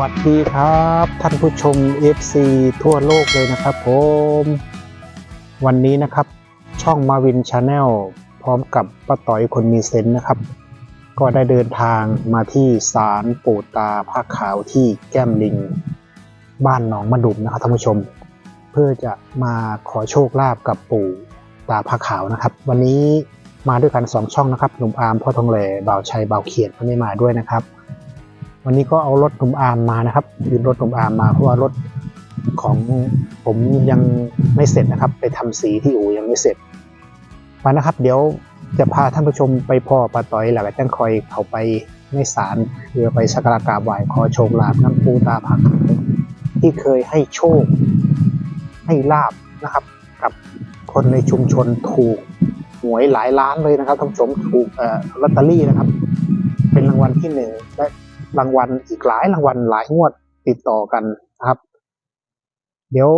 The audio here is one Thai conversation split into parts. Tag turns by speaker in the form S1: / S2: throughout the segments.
S1: วัสดีครับ ท่านผู้ชม FC ทั่วโลกเลยนะครับผม วันนี้นะครับช่องมาวินชาแนลพร้อมกับป้าต่อยคนมีเซนส์นะครับ ก็ได้เดินทางมาที่ศาลปู่ตาผ้าขาวที่แก้มลิง บ้านหนองมะดุมนะครับท่านผู้ชม เพื่อจะมาขอโชคลาภกับปู่ตาผ้าขาวนะครับ วันนี้มาด้วยกันสองช่องนะครับหนุ่มอาร์มพ่อทองแหล่บ่าวชัยบ่าวเขียดไม่ได้มาด้วยนะครับ วันนี้ก็เอารถหนุ่มอาร์มมานะครับยืมรถหนุ่มอาร์มมาเพราะว่ารถของผมยังไม่เสร็จนะครับ ไปทำสีที่อู่ยังไม่เสร็จมานะครับ เดี๋ยวจะพาท่านผู้ชมไปพ่อปาต้อยหลักจังคอยเขาไปในศาลเพื่อไปสักการะกราบไหว้ขอโชคลาภน้ำปูตาผักที่เคยให้โชค ให้ลาบนะครับ กับคนในชุมชนถูกหวยหลายล้านเลยนะครับท่านผู้ชมถูกลอตเตอรี่นะครับ เป็นรางวัลที่หนึ่งและ รางวัลอีกหลายรางวัลหลายงวดติดต่อกันนะครับ เดี๋ยว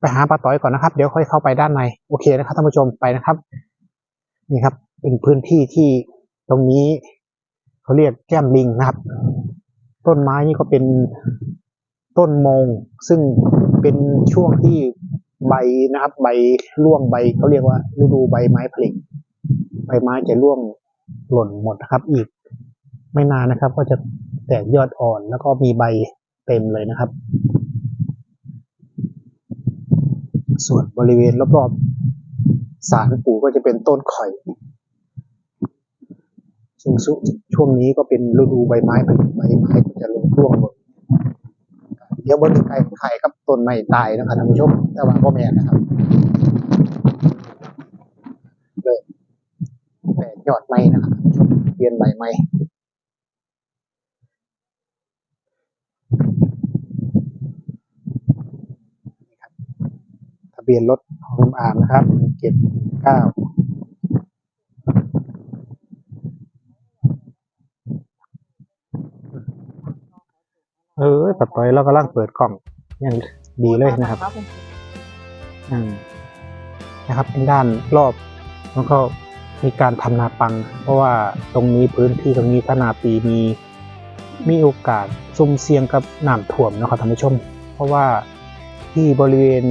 S1: ไปหาปลาต้อยก่อนนะครับ เดี๋ยวค่อยเข้าไปด้านในโอเคนะครับท่านผู้ชมไปนะครับ นี่ครับ เป็นพื้นที่ที่ตรงนี้เขาเรียกแก้มลิงนะครับ ต้นไม้นี่ก็เป็นต้นมง ซึ่งเป็นช่วงที่ใบนะครับ ใบร่วงใบเขาเรียกว่าฤดูใบไม้ผลิใบไม้จะร่วงหล่นหมดนะครับ อีก ไม่นานนะครับ ก็จะแตกยอดอ่อนแล้วก็มีใบเต็มเลยนะครับ ส่วนบริเวณรอบๆศาลปู่ก็จะเป็นต้นข่อยซึ่งช่วงนี้ก็เป็นฤดูใบไม้ผลิใบไม้ก็จะลงร่วงหมดเดี๋ยวบนไก่ไข่กับต้นไม้ตายนะครับท่านผู้ชมแต่ว่าพ่อแม่นะครับเลยแตกยอดไม้นะครับเปลี่ยนใบไม้ ทะเบียนรถของลุงอามนะครับเจ็ดเก้าเออปัดต่อยเรากำลังเปิดกล่องยังดีเลยนะครับอืมนะครับเป็นด้านรอบแล้วก็มีการทำนาปัง เพราะว่าตรงนี้พื้นที่ตรงนี้ถ้านาปีมี มีโอกาสซุ่มเสี่ยงกับน้ำท่วมนะครับท่านผู้ชม เพราะว่าที่บริเวณ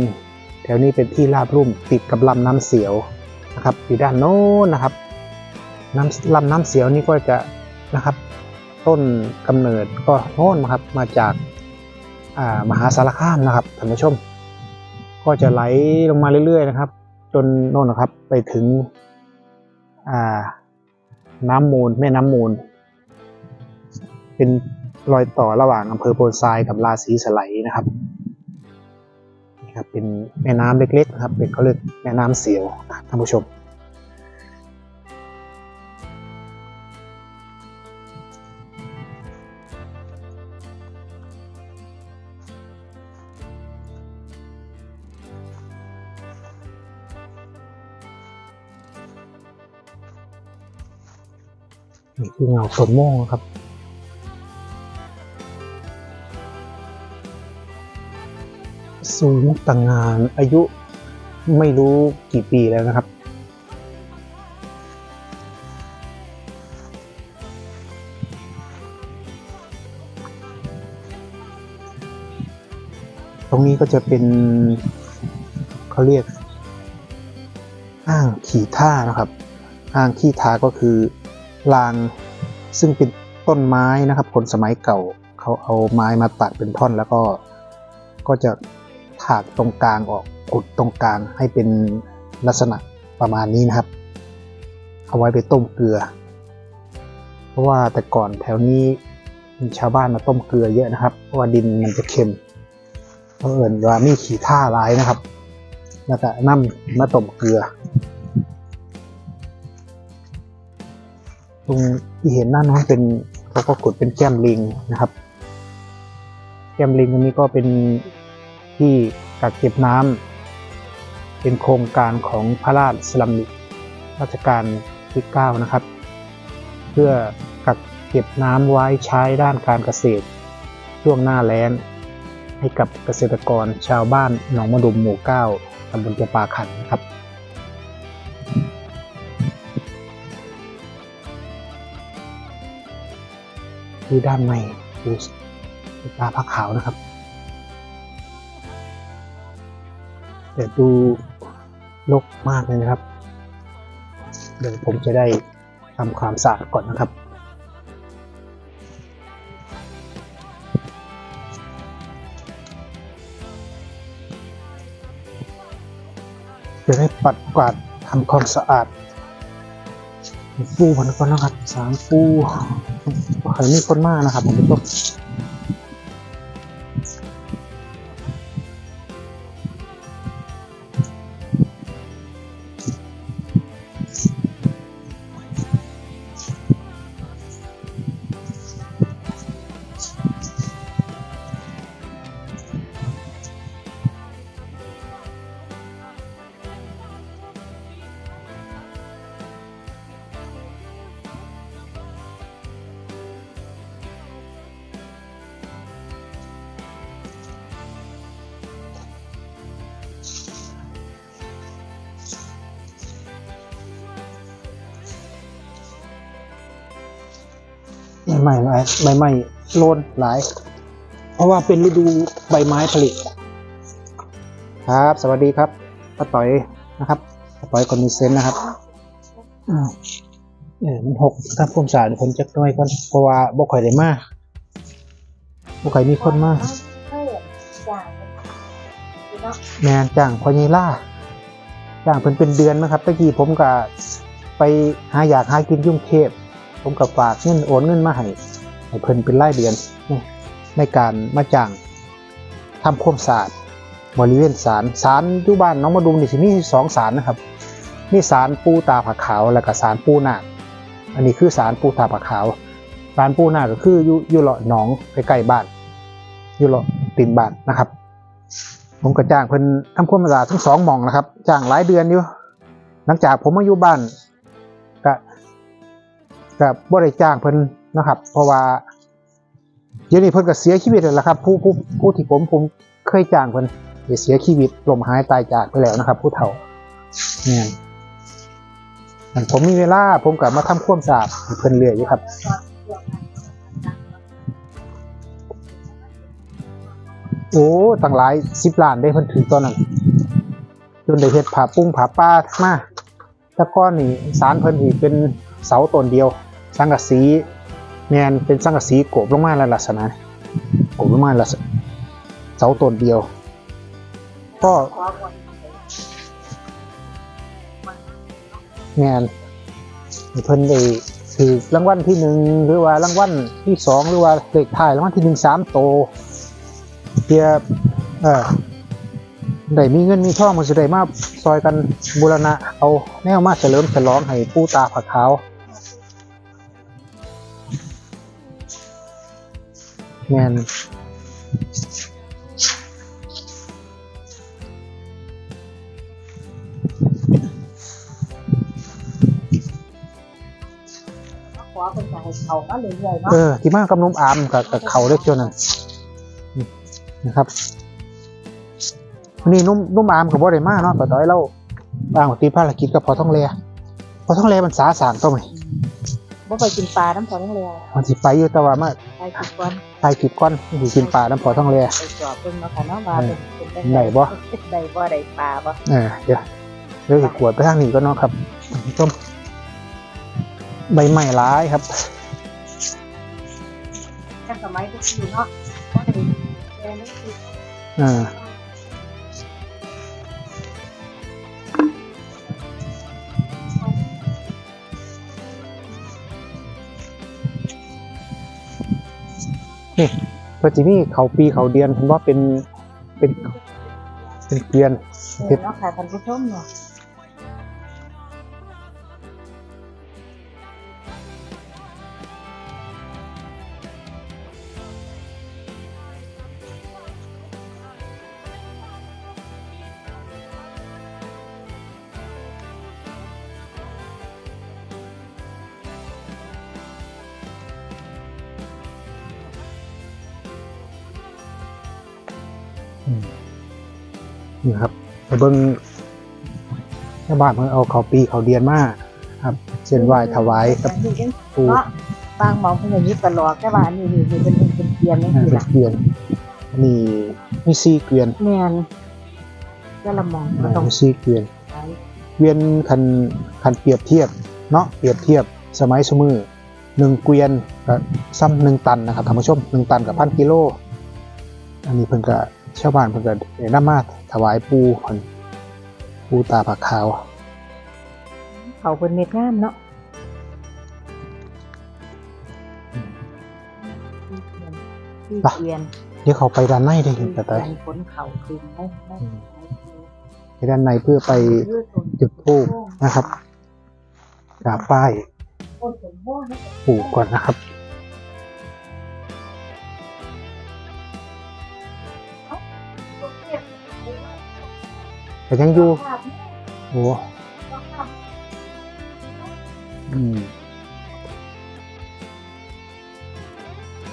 S1: แถวนี้เป็นที่ราบรุ่มติดกับลำน้ำเสียวนะครับอยู่ด้านโน้นนะครับน้ำลำน้ำเสียวนี่ก็จะนะครับ ต้นกำเนิดก็โน้นนะครับมาจากามหาสารคามนะครับท่านผู้ชม ก็จะไหลลงมาเรื่อยๆนะครับ จนโน่นนะครับไปถึงน้ำมูลแม่น้ำมูล เป็นรอยต่อระหว่างอำเภอโพนทรายกับราศีสไลด์นะครับนี่ครับ เป็นแม่น้ำเล็กๆนะครับ เป็นเขาเรียกแม่น้ำเสียวนะท่านผู้ชม นี่คือเงาต้นโมงครับ สูงต่างงานอายุไม่รู้กี่ปีแล้วนะครับ ตรงนี้ก็จะเป็นเขาเรียกอ่างขี่ท่านะครับอ่างขี่ท่าก็คือรางซึ่งเป็นต้นไม้นะครับ คนสมัยเก่าเขาเอาไม้มาตัดเป็นท่อนแล้วก็ก็จะ ถากตรงกลางออกกุดตรงกลางให้เป็นลักษณะประมาณนี้นะครับ เอาไว้ไปต้มเกลือ เพราะว่าแต่ก่อนแถวนี้มีชาวบ้านมาต้มเกลือเยอะนะครับ เพราะว่าดินมันจะเค็มเพราะเอิญว่ามีขี้ท่าร้ายนะครับ แล้วก็น้ำมาต้มเกลือ ตรงที่เห็นน้าน้องเป็นเขาก็ขุดเป็นแก้มลิงนะครับ แก้มลิงตรงนี้ก็เป็น ที่กักเก็บน้ำเป็นโครงการของพระราชสลัมรัชกาลที่ 9 นะครับ เพื่อกักเก็บน้ำไว้ใช้ด้านการเกษตร ช่วงหน้าแล้ง ให้กับเกษตรกรชาวบ้านหนองมะดุมหมู่ 9ตำบลเจปาขันนะครับดูด้านในดูปูตาผ้าขาวนะครับ แต่ดูรกมากเลยนะครับ เดี๋ยวผมจะได้ทำความสะอาดก่อนนะครับจะได้ปัดกวาดทำความสะอาดปูพันก่อนนะครับสามปูใครมีคนมากนะครับผมผู้ชมายใบใหม่โลนหลาย เพราะว่าเป็นฤดูใบไม้ผลิครับ สวัสดีครับป้าต่อยนะครับป้าต่อยคนมีเซนนะครับอืมเออมันหกถ้าพุ่มสารผมจักน้อยก่อนเพราะว่าบ่ค่อยได้มากบ่ค่อยมีคนมา
S2: เฮ้ยจ้าเนาะ
S1: แมนจ้างพอยีล่าจ้างเพิ่นเป็นเดือนนะครับตะกี้ผมก็ไปหาอยากหากินยุ่งเทพ ผมก็ฝากเงินโอนเงินมาให้ ให้เพิ่นเป็นรายเดือนในการมาจ้างทำความสะอาดบริเวณศาลศาลอยู่บ้านน้องมาดุมนี่สิมีสองศาลนะครับ มีศาลปูตาผาขาวแล้วก็ศาลปูนาคอันนี้คือศาลปูตาผาขาวศาลปูนาคก็คืออยู่อยู่เลาะหนองใกล้ๆบ้าน อยู่เลาะตินบ้านนะครับ ผมก็จ้างเพิ่นทำความสะอาดทั้งสองหม่องนะครับ จ้างหลายเดือนอยู่หลังจากผมมาอยู่บ้านก็ก็บ่ได้จ้างเพิ่น นะครับ เพราะว่าเดี๋ยวนี้เพิ่นก็เสียชีวิตแล้วละครับ ผู้ผู้ผู้ที่ผมผมเคยจ้างเพิ่นเสียชีวิตลมหายตายจากไปแล้วนะครับ ผู้เฒ่าเนี่ยผมมีเวลาผมก็มาทำความสะอาดให้เพิ่นเรื่อยอยู่ครับโอ้ตั้งหลายสิบล้านได้เพิ่นถือตอนนั้นจนได้เฮ็ดผาปุ้งผาป้ามาแต่ก้อนนี่สารเพิ่นอีกเป็นเสาต้นเดียว สังกะสี แมนเป็นสังกะสีโกบลงมาแล้วลักษณะโกบลงมาแล้วเสาต้นเดียว ก็
S2: ขอวัน
S1: แมนเพิ่นได้ถือรางวัลที่หนึ่งหรือว่ารางวัลที่สองหรือว่าเลขท้ายรางวัลที่หนึ่งสามโตเพื่อเออได้มีเงินมีทองมันจะได้มาซอยกันบูรณะเอาแนวมาเฉลิมฉลองให้ผู้ตาผักขาว แงน
S2: ขอเป็นใจเขามาเรื่อยๆเนาะ
S1: เออที่มากับนมอามกับกับเขาเล็กจนนั้นนี่นะครับวันนี้นุ่มนุ่มอามกับบ่ได้มาเนาะป้าต้อยเราบางตีภารกิจกับพอท่องเรือพอท่องเรือมันสาสางต้องไหม
S2: บ่ไปกินปลาน้ำพอทั้งเรือ
S1: มันสิไปอยู่แต่ว่ามา
S2: ไปกินก่อน
S1: ไปกิบก้อนสิกินปลาน้ำพอท่องเรือ
S2: ไปจอบเพิ่นเนาะค่ะเนาะว่าเป็นเป็น
S1: ได้บ่
S2: ได้บ่ได้ปลาบ่
S1: เออเดี๋ยวเดี๋ยวสิขวดไปทางนี้ก็เนาะครับต้มใบไม้ร้ายครับ
S2: จังสมัยทุกทีเนาะบ่ได้เรียนหนังสือ
S1: อ่า นี่เพื่อที่นี่เขาปีเขาเดือนผมว่าเป็นเป็นเป็นเกวียน
S2: เห็นเนาะค่ะท่านผู้ชมเนาะ
S1: นี่ครับเบิ้งชาวบ้านเพิ่งเอาเขาปีเขาเดือนมาครับเส้นไหว้ถวายกับ
S2: อันนี้ยัง
S1: ปู
S2: เนาะบางหมองเพิ่นก็ยึดตลอดแต่ว่าอันนี้นี่นี่เป็นเป็นเกียนนี่คือ
S1: เป็
S2: ละ
S1: เกวียนนี่มีสี่เกวียน
S2: แมนก็ละมองก็
S1: อ่า
S2: ต้อง
S1: มีสี่เกวียน
S2: ใช้
S1: เกวียนคันคันเปรียบเทียบเนาะเปรียบเทียบสมัยสมือหนึ่งเกวียนก็ซ้ำหนึ่งตันนะครับท่านผู้ชมหนึ่งตันกับพันกิโล อันนี้เพิ่นก็ ชาวบ้านเพิ่นก็ได้นำมาถวายปูเพิ่นปูตาผักขาว
S2: เขาเป็นเม็ดงามเนาะที่เกียน
S1: เดี๋ยวเขาไปด้านในได้
S2: ที่
S1: เห็น
S2: เกี
S1: แต่
S2: ย
S1: ไต
S2: นขนเขาคืนได้ได้
S1: ไปด้านในเพื่อไปจุดธูปนะครับกราบป้าย
S2: โอ้สมบูรณ์นะ
S1: ปู่ก่อนนะครับ แต่ยังอยู่โอ้อืม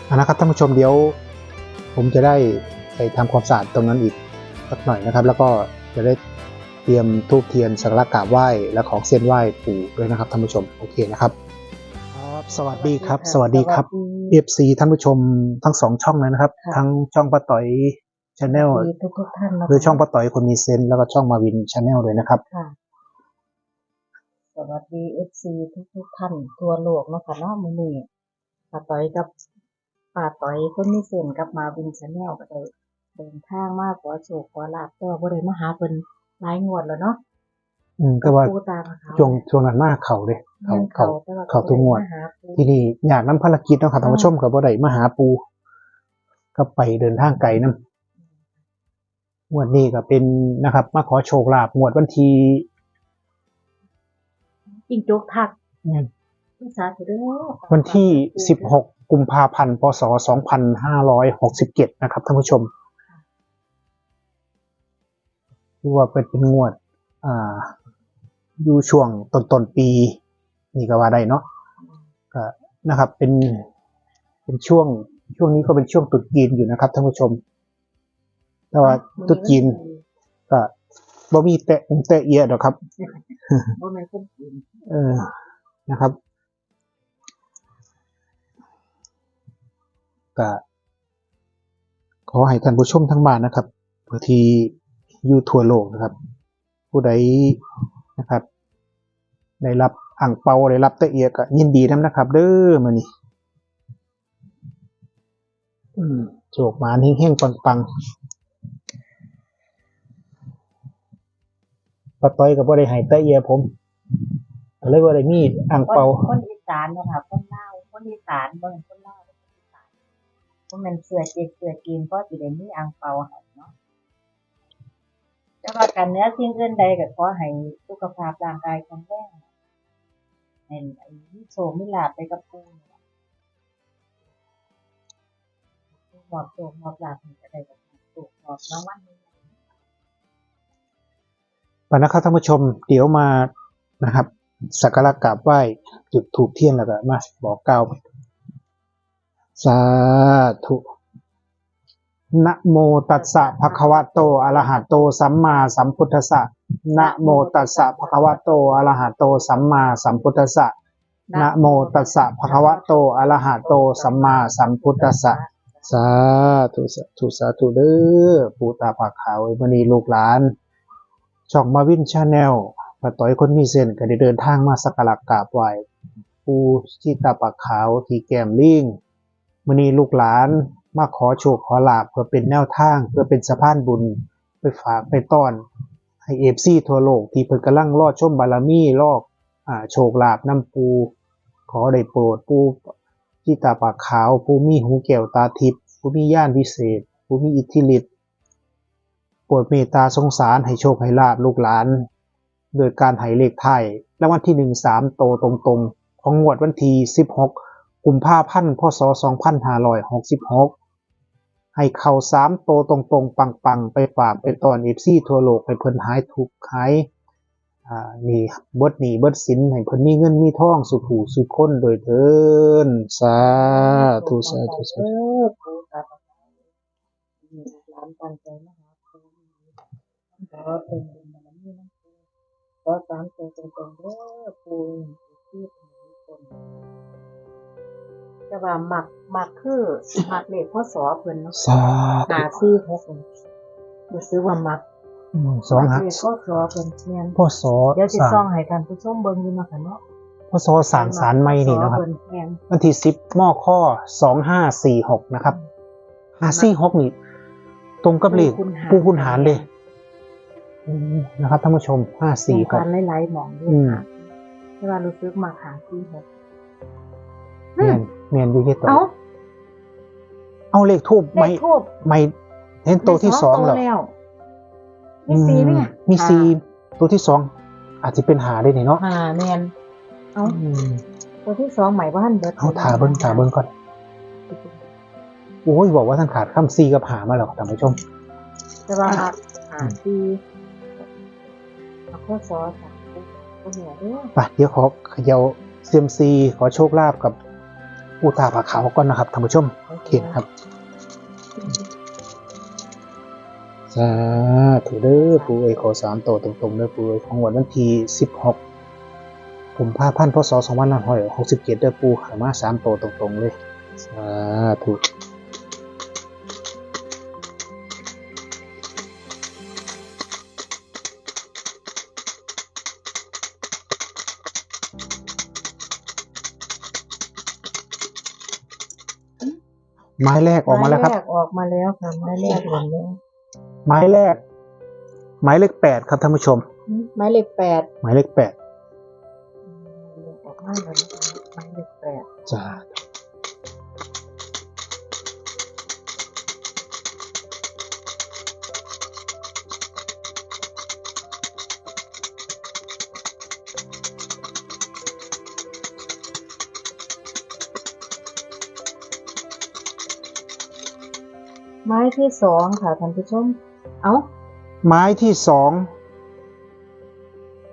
S1: อันนะครับท่านผู้ชมเดี๋ยว ผมจะได้ไปทำความสะอาดตรงนั้นอีกสักหน่อยนะครับ แล้วก็จะได้เตรียมทูบเทียนสักการะกราบไหว้และของเส้นไหว้ปู่ด้วยนะครับท่านผู้ชมโอเคนะครับครับสวัสดีครับ สวัสดีครับ FC ท่านผู้ชมทั้งสองช่องเลยนะครับ
S2: ค่ะ
S1: ทั้งช่องป้าต่อย ชาแนล
S2: ทุกทุกๆท่านนะ
S1: หรือช่องป้าต่อยคนมีเซนส์แล้วก็ช่องมาวินชาแนลเลยนะครับ
S2: ค่ะสวัสดีเอฟซีทุกทุกๆท่านทั่วโลกเนาะค่ะเนาะมื้อนี้ป้าต้อยกับป้าต้อยคนมีเส้นกับมาวินชาแนลก็ได้เดินทางมาขอโชคขอลาบแต่ว่าบ่ได้มาหาเพิ่นหลายงวดแล้วเนาะ
S1: อืมก็ว่า
S2: ปูตาขาว
S1: ช่วงช่วงนั้นมากเขาเลยเขา
S2: เงิน
S1: เขา
S2: แต่ว่า
S1: เขาทุกงวด
S2: บ่ไมาหาปู
S1: ที่นี่อยากน้ำภารกิจเนาะครับท่านผู้ชมกับบ่ได้มาหาปู ก็ไปเดินทางไกลน้ำ งวดนี้ก็เป็นนะครับ มาขอโชคลาภงวดวันที่
S2: จิ้งจกทักสาธุเด้อ
S1: วันที่ 16 กุมภาพันธ์ พศ 2567 นะครับท่านผู้ชมที่ว่าเป็นเป็นงวด อ่า อยู่ช่วงต้นต้นๆปี นี่ก็ว่าได้เนาะก็นะครับ เป็น เป็นช่วง ช่วงนี้ก็เป็นช่วงตรุษจีนอยู่นะครับท่านผู้ชม แต่ว่าตรุษจีนก็บ่มีแตะองแตะเอียดหรอกครับ
S2: บ่แม่นคนจีน
S1: เออนะครับก็ขอให้ท่านผู้ชมทั้งบ้านนะครับเพื่อที่อยู่ทั่วโลกนะครับ ผู้ใดนะครับ ได้รับอ่างเปาได้รับตะเอียก็ยินดีนํนะครับ เด้อมานี่อืมโจกหมาเฮงๆปัง ปะต้อยกับบ่ได้ให้ตะเอียผมก็เลยว่าได้มีอ่างเปา
S2: คนอีสานเนาะค่ะคนเลาคนอีสานเบ่แม่นคนลาคนอีสานบ่แม่นเสื้อเจ็ดเสื้อจีนก็สิได้มีอ่างเปาให้เนาะแต่ว่าการเนื้อสิ่งอื่นใดก็ขอให้สุขภาพร่างกายแข็งแรงให้ไอ้มีโชคมีลาภไปกับปู่นี่ล่ะหมอบโชคหมอบลาภให้ได้กับสุขหมอบรางวัลนี้
S1: ไปนะครับท่านผู้ชมเดี๋ยวมานะครับสักการะกราบไหว้จุดถูกเทียนแล้วก็มาบอกกล่าวสาธุนะโมตัสสะภะคะวะโตอะระหะโต สัมมาสัมพุทธัสสะนะโมตัสสะภะคะวะโตอะระหะโต สัมมาสัมพุทธัสสะนะโมตัสสะภะคะวะโตอะระหะโต สัมมาสัมพุทธัสสะสาธุสาธุสาธุเด้อปู่ตาผาขาววันนี้ลูกหลาน ช่องมาวินชาแนลป้าต่อยคนมีเส้นก็ได้เดินทางมาสักการะกราบไหว้ปู่ที่ตาปากขาวที่แก้มลิงวันนี้ลูกหลานมาขอโชคขอลาบเพื่อเป็นแนวทาง เพื่อเป็นสะพานบุญไปฝากไปต้อน ให้เอฟซีทั่วโลกที่เพิ่นกำลังรอดชมบารมีรอกอโชคลาภน้ำปู ขอได้โปรดปูที่ตาปากขาวปูมีหูแก้วตาทิพย์ปูมีญาณวิเศษปูมีอิทธิฤทธิ์ โปรดเมตตาสงสารให้โชคให้ลาบลูกหลาน โดยการให้เลขไทยรางวัลที่หนึ่งสามโตตรงๆ ของงวดวันที่สิบหกกุมภาพันธ์พศสองพันห้าร้อยหกสิบหกให้เข้าสามโตตรงๆ ปังๆ ไปฝากไปตอนเอฟซีทั่วโลกให้เพิ่นหายทุกข์หายอ่านี่เบิดหนีเบิดสินให้เพิ่นมีเงินมีทองสุขหูสุขคนโดยเทินสาธุสาธุสาธุ
S2: ตาปะมีร้านตั้งใจมาหาปูขอเป็นบุญบารมีนะปูขอสามตัวตรงๆเด้อปูที่เป็นคนแต่ว่ามักมักคือมักเลขพศเพิ่นเนาะ
S1: สาธุ
S2: หาซื้อหกรู้สึกว่ามัก
S1: อืมสองหา
S2: เลขพศเพิ่นแม่น
S1: พ่อสอ
S2: เดี๋ยวสิ
S1: สา
S2: ซ่อง
S1: ม
S2: ให้ท่านผู้ชมเบิ่งอยู่เนาะค่ะเนาะ
S1: พ่อสอสามสารไม่นี่นะครับ
S2: พศเพิ่แม่น
S1: วันที่สิบมอข้อสองห้าสี่หกนะครับห้าสี่หกนี่ตรงกับเลขปูคุณหารเลยอืม นะครับท่านผู้ชมห้า
S2: สี่
S1: สี่ห
S2: กั
S1: ก
S2: นหลายๆหมองด้วย
S1: อืม
S2: ค่ะแต่ว่ารู้สึกมักหาซื้อหก
S1: เมียนเมียนอยู่ที่ตัว
S2: เอ้า
S1: เอาเลขทูบ
S2: เล
S1: ไม่
S2: ขทูบ
S1: ไม่เห็นตัวที่สองเหรอ
S2: แล้วมีสีไหม
S1: อื
S2: เนี่ย
S1: มีสีตัวที่สองอาจจะเป็นหาได้นี่เนาะ
S2: หาแมนเอา
S1: อืม
S2: ตัวที่สองหมายว่าท่านเบิด
S1: เอาถาเบิ้งถาเบิ้งก่อนโอ้ยบอกว่าท่านขาดคำซีกับหามาแล้วท่านผู้ชม
S2: แต่ว่าหาหาซี เอาข้อซอสามเนือเด้อ
S1: ไปเดี๋ยวขอเขย่าเซียมซีขอโชคลาภกับปูตาผาขาวก่อนนะครับท่านผู้ชมโอเคนะครับสาธุเด้อปูเอยขอสามโตตรงๆเด้อปูเอยของวันวันที่สิบหกผมพาพันพศสองพันห้าร้อยหกสิบเจ็ดเด้อปูขามาสามโตตรงๆเลยสาธุ ไม้แรกออกมาแล้วครับ
S2: ไม้แรกออกมาแล้วค่ะไม้แรกออกแล้ว
S1: ไม้แรก ไม้เลขแปดครับท่านผู้ชม
S2: ไม้เลขแปด
S1: หมายเลขแปด
S2: ออกมาแล้วนะคะไม้เลขแปด
S1: จ้า
S2: ที่สองค่ะท่านผู้ชม เอา
S1: ไม้ที่สอง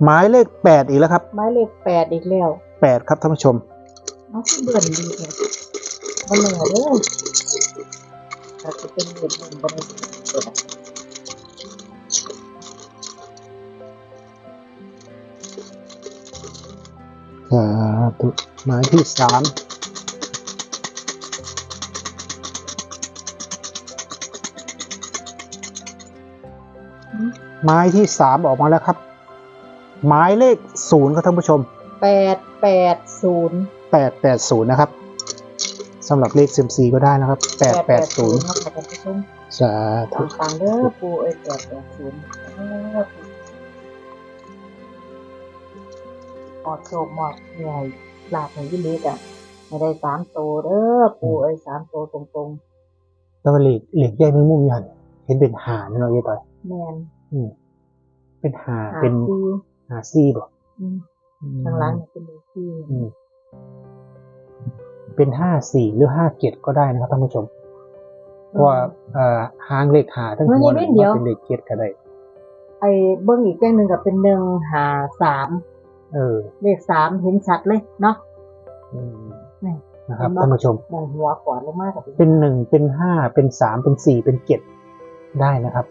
S1: หมายเลขแปดอีกแล้วครับ
S2: ไม้เลขแปดอีกแล้ว
S1: แปดครับท่านผู้ชม
S2: เอาเบื่อนดีเลยบันเหนือเด้ออาจจะเป็นเบื่อนเบื่อนบันเหนือ
S1: สาธุหมายที่สาม ไม้ที่สามออกมาแล้วครับ หมายเลขศูนย์ครับท่านผู้ชม
S2: แปดแปดศูนย์
S1: แปดแปดศูนย์นะครับสำหรับเลขเซมซีก็ได้นะครับแปดแปดศูนย์
S2: ค่ะท่านผู้ชม
S1: สาธุ
S2: ต่างๆเด้อปูเอ้ยแปดแปดศูนย์หมอดโชคหมอดใหญ่ลาบในยี่เล็กอะไม่ได้สามโตวเด้อปูเอ้ยสามโตวตรง
S1: แล้วก็เหล็กเหล็กใหญ่ไม่มุ่มยันเห็นเป็นหาเนาะยี่ต่อย
S2: ๆ แมน
S1: อืมเป็นหา
S2: หา
S1: เป็น
S2: ซี
S1: หาซี่บ่
S2: อืมทางร้านเนี่ยเป็นเลขที่
S1: อืมเป็นห้าสี่หรือห้าเจ็ดก็ได้นะครับท่านผู้ชมเพราะว่าเอ่อหางเลขหาทั้งหัวเลยว่าเป็นเลขเจ็ดก็ได้
S2: ไอ้เบิ้งอีกอย่างหนึ่งกับเป็นหนึ่งหาสาม
S1: เออ
S2: เลขสามเห็นชัดเลยเนาะ
S1: อืม
S2: นี่
S1: นะครับ
S2: เห็นไหม
S1: ท่านผู้ชม
S2: มองหัวก่อนลงมากกับ
S1: เป็นหนึ่งเป็นห้าเป็นสามเป็นสี่เป็นเจ็ดได้นะครับ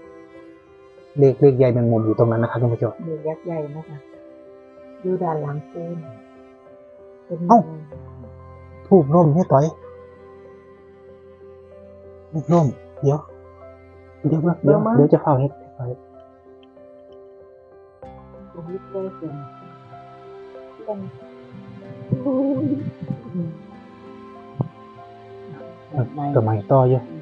S1: เลขเลขใหญ่แมงมุมอยู่ตรงนั้นนะครับท่านผู้ชม
S2: เด็กยักษ์ใหญ่นะคะอยู่ด้านหลังปูนเป็น
S1: เอ้า ทูบร่มเนี่ยต่อยทูบร่มเดี๋ยวเดี๋ยวเดี๋ยวเดี๋ยวจะเข้าเฮ็ดเข้าเฮ็ด
S2: ตรงนี้เลยเสียงเป็น
S1: สมัยต่อเยอะ
S2: ปากสี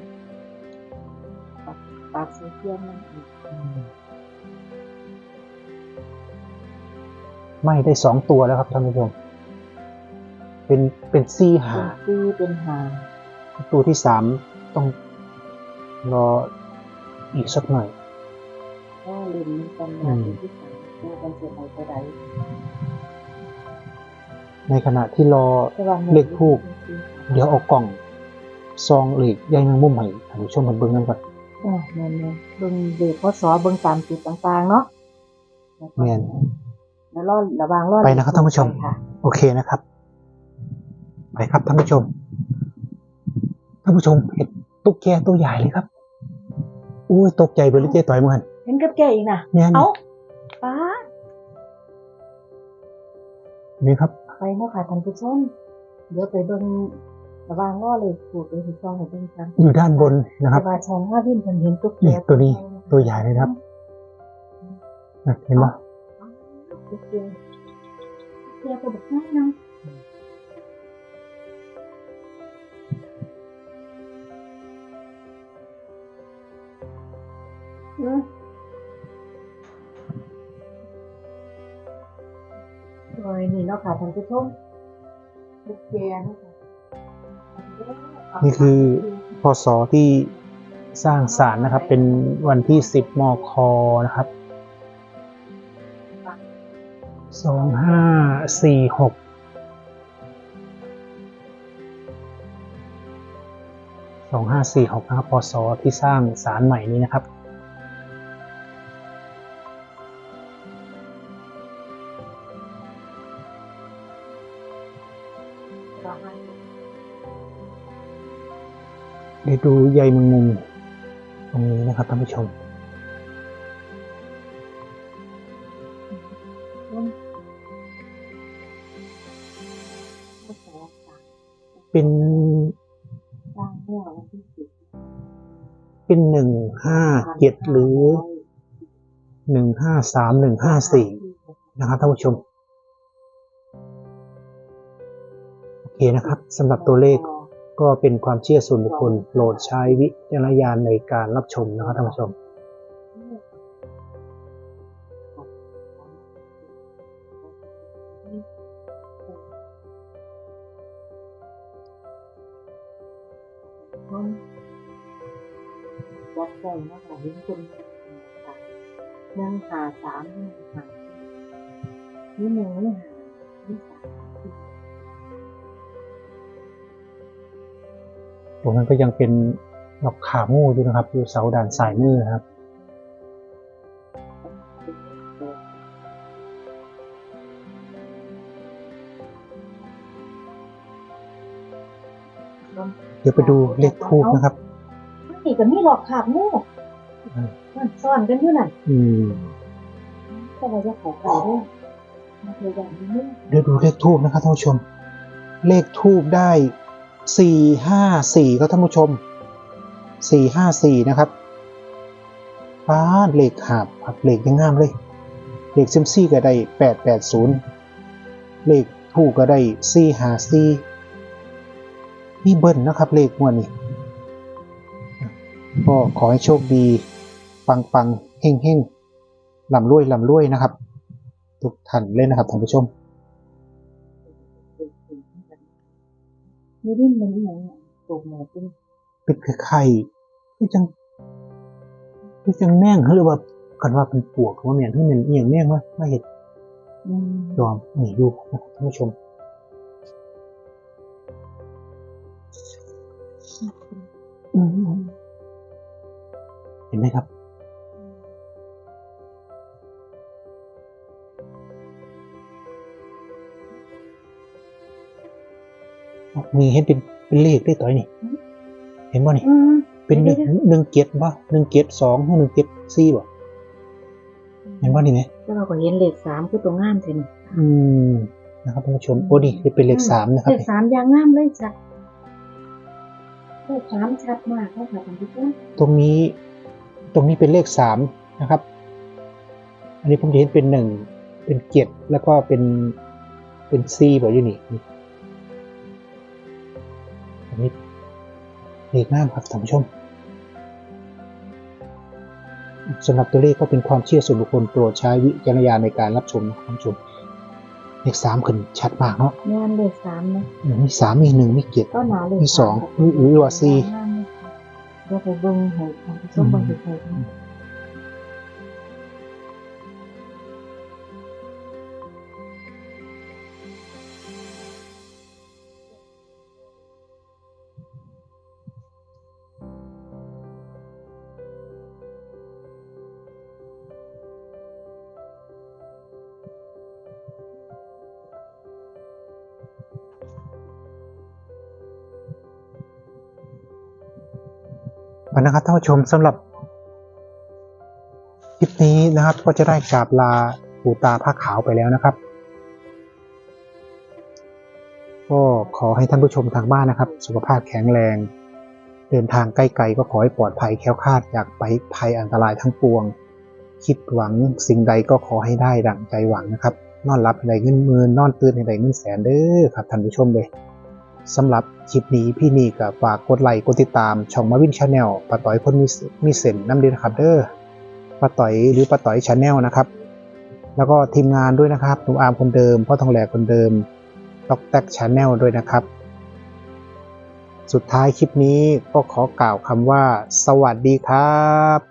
S2: เทียนมันอีก
S1: ไม่ได้สองตัวแล้วครับท่านผู้ชม เป็นเป็นซี่หา
S2: เป็นซีเป็นหาง
S1: ตัวที่สามต้องรออีกสักหน่อย
S2: ก็เล่นมันกันมาเป็นที่สามดูกันเสียไปเท่าไหร่
S1: ในขณะที่รอ
S2: แต่ว่า
S1: เลขทูปเดี๋ยวเอากล่อง ซองเหล็กใยแมงมุมให้ท่านผู้ชมมันเบิ่งกันก่อน
S2: อ่าแม่นๆเบิ่งเด็กพศเบิ่งตามจุดต่างๆ เนาะ
S1: แม่น
S2: แล้วรอระวังรอ
S1: ไปนะครับท่านผู้ชม
S2: ค่ะ
S1: โอเคนะครับ ไปครับท่านผู้ชม ท่านผู้ชมเห็นตุ๊กแกตัวใหญ่เลยครับอุ้ยตกใจไปเลยเจ๊ต่อยเหมือนกัน
S2: เห็นกับแกอีกนะ
S1: เนี่ย
S2: เอ้าป้า
S1: นี่ครับ
S2: ไปเนาะค่ะท่านผู้ชม เดี๋ยวไปเบิ่ง ระวังง้อเลยถูกเลยที่ช่องให้เป็นครับ
S1: อยู่ด้านบนนะครับ
S2: แต่ว่าช่องว่าวินเพิ่นเห็นตุ๊กแก
S1: นี่ตัวนี้ตัวใหญ่เลยนะครับนะเห็นไหม
S2: ตุ๊กแกตุ๊กแกตัวแบบนั้นเนาะเออโอ้ยนี่เนาะค่ะท่านผู้ชมตุ๊กแกเนาะค่ะ
S1: นี่คือพศที่สร้างศาลนะครับ เป็นวันที่ 10 มคนะครับสองห้าสี่หกสองห้าสี่หกนะครับพศที่สร้างศาลใหม่นี้นะครับ ดูใยแมงมุมตรงนี้นะครับท่านผู้ชม เป็น
S2: เมื่อวันที่สิบ
S1: เป็นหนึ่งห้าเจ็ดหรือหนึ่งห้าสามหนึ่งห้าสี่นะครับท่านผู้ชม โอเคนะครับสำหรับตัวเลข ก็เป็นความเชื่อส่วนบุคคลโปรดใช้วิจารณญาณในการรับชมนะครับท่านผู้ชม ตรงนั้นก็ยังเป็นดอกขามูอยู่นะครับ อยู่เสาด่านสายมือนะครับเดี๋ยวไปดูเลขทูบนะครับ
S2: นี่ก็มีหลอกขาบงูมันซ่อนกันอยู่นั่น
S1: อืม
S2: แต่ว่าจะขอไก่ด้วยมันคืออย่างนี้
S1: เดี๋ยวดูเลขทูบนะครับท่านผู้ชม เลขทูบได้ สี่ห้าสี่ครับท่านผู้ชมสี่ห้าสี่นะครับป้าดเลขหาบครับเหลขยังงามเลยเหลขซิมซี่ก็ได้แปดแปดศูนย์เลขทูบก็ได้สี่ห้าสี่นี่เบิ้ลนะครับเลขงวดนี้ก็ขอให้โชคดี ปังปังเฮ่งเฮ่งลำรวยลำรวยนะครับ ทุกท่านเลยนะครับท่านผู้ชม
S2: นี่ดิ้นมันอย่างเงี้ยตกหมดเป็น
S1: เป็นไข่คือจังคือจังแม่งหรือว่ากันว่าเป็นปวกว่าเนี่ยที่มันเอียงแม่งวะมาเห็ด
S2: อืม
S1: ยอมนี่ดูนะครับท่านผู้ชมอืมเห็นไหมครับ มีเห็นเป็นเป็นเลขได้ต่อยนี่ เห็นบ่นี่
S2: อืม
S1: เป็นหนึ่งหนึ่งเจ็ดบ่หนึ่งเจ็ดสองหนึ่งเจ็ดสี่บ่เห็นบ่นี่ไหม
S2: แล้วเราก็เห็นเลขสามคือตัวงามใช่ไหม
S1: อืมนะครับท่านผู้ชมโอ้ดิเป็นเลขสามนะครับ
S2: เลขสามอย่างงามเลยจ้ะเลขสามชัดมากเลยค่ะท่านผู้ชม
S1: ตรงนี้ ตรงนี้เป็นเลขสามนะครับ อันนี้ผมจะเห็นเป็นหนึ่งเป็นเจ็ดแล้วก็เป็นเป็นสี่บ่อยู่นี่อั นนี้เลขงามครับท่านผู้ชมสำหรับตัวเลขก็เป็นความเชื่อส่วนบุคคลโปรดใช้วิจารณญาณในการรับชมนะครับท่านผู้ชมเลขสามขึ้นชัดมากเนาะ
S2: งานเลขสามนะ
S1: อืมมีสามมีหนึ่งมีเจ็ด
S2: ก็หนาเลข
S1: มีสองหรือหรือว่าสี่
S2: เดี๋ยวไปเบิ่งให้ท่านผู้ชมเบิ่งไป ๆกัน
S1: วันนะครับท่านผู้ชมสำหรับคลิปนี้นะครับก็จะได้กราบลาปู่ตาผ้าขาวไปแล้วนะครับ ก็ขอให้ท่านผู้ชมทางบ้านนะครับ สุขภาพแข็งแรง เดินทางใกล้ๆก็ขอให้ปลอดภัยแคล้วคลาดจากไปภัยอันตรายทั้งปวง คิดหวังสิ่งใดก็ขอให้ได้ดั่งใจหวังนะครับ นอนรับให้ได้เงินหมื่นนอนตื่นให้ได้เงินแสนเด้อครับท่านผู้ชมเลย สำหรับคลิปนี้พี่นี่ก็ฝากกดไลค์กดติดตาม ช่องมาวินชาแนลป้าต่อยคนมีมีเซนน้ำเดีนะครับเด้อป้าต่อยหรือป้าต่อยชาแนลนะครับ แล้วก็ทีมงานด้วยนะครับหนุ่มอาร์มคนเดิมพ่อทองแหลกคนเดิมล็อกแท็กชาแนลด้วยนะครับ สุดท้ายคลิปนี้ก็ขอกล่าวคำว่า สวัสดีครับ